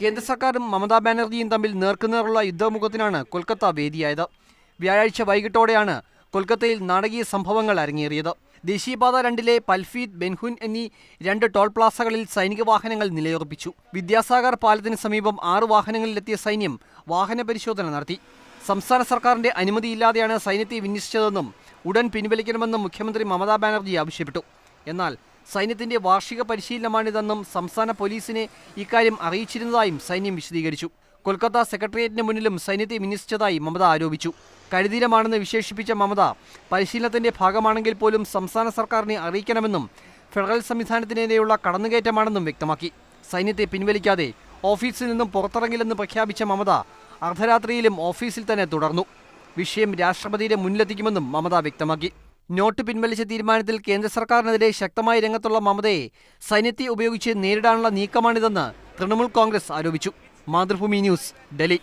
കേന്ദ്ര സർക്കാരും മമതാ ബാനർജിയും തമ്മിൽ നേർക്കുനേറുള്ള യുദ്ധമുഖത്തിനാണ് കൊൽക്കത്ത വേദിയായത്. വ്യാഴാഴ്ച വൈകിട്ടോടെയാണ് കൊൽക്കത്തയിൽ നാടകീയ സംഭവങ്ങൾ അരങ്ങേറിയത്. ദേശീയപാത രണ്ടിലെ പൽഫീദ് ബെൻഹുൻ എന്നീ രണ്ട് ടോൾ പ്ലാസകളിൽ സൈനിക വാഹനങ്ങൾ നിലയുറപ്പിച്ചു. വിദ്യാസാഗർ പാലത്തിന് സമീപം ആറ് വാഹനങ്ങളിലെത്തിയ സൈന്യം വാഹന പരിശോധന നടത്തി. സംസ്ഥാന സർക്കാരിന്റെ അനുമതിയില്ലാതെയാണ് സൈന്യത്തെ വിന്യസിച്ചതെന്നും ഉടൻ പിൻവലിക്കണമെന്നും മുഖ്യമന്ത്രി മമതാ ബാനർജി ആവശ്യപ്പെട്ടു. എന്നാൽ സൈന്യത്തിന്റെ വാർഷിക പരിശീലനമാണിതെന്നും സംസ്ഥാന പോലീസിനെ ഇക്കാര്യം അറിയിച്ചിരുന്നതായും സൈന്യം വിശദീകരിച്ചു. കൊൽക്കത്ത സെക്രട്ടേറിയറ്റിന് മുന്നിലും സൈന്യത്തെ വിന്യസിച്ചതായി മമത ആരോപിച്ചു. കരുതീരമാണെന്ന് വിശേഷിപ്പിച്ച മമത പരിശീലനത്തിന്റെ ഭാഗമാണെങ്കിൽ പോലും സംസ്ഥാന സർക്കാരിനെ അറിയിക്കണമെന്നും ഫെഡറൽ സംവിധാനത്തിനെതിരെയുള്ള കടന്നുകയറ്റമാണെന്നും വ്യക്തമാക്കി. സൈന്യത്തെ പിൻവലിക്കാതെ ഓഫീസിൽ നിന്നും പുറത്തിറങ്ങില്ലെന്ന് പ്രഖ്യാപിച്ച മമത അർദ്ധരാത്രിയിലും ഓഫീസിൽ തന്നെ തുടർന്നു. വിഷയം രാഷ്ട്രപതിയുടെ മുന്നിലെത്തിക്കുമെന്നും മമത വ്യക്തമാക്കി. നോട്ട് പിൻവലിച്ച തീരുമാനത്തിൽ കേന്ദ്ര സർക്കാരിനെതിരെ ശക്തമായി രംഗത്തുള്ള മമതയെ സൈന്യത്തെ ഉപയോഗിച്ച് നേരിടാനുള്ള നീക്കമാണിതെന്ന് തൃണമൂൽ കോൺഗ്രസ് ആരോപിച്ചു. മാതൃഭൂമി ന്യൂസ് ഡൽഹി.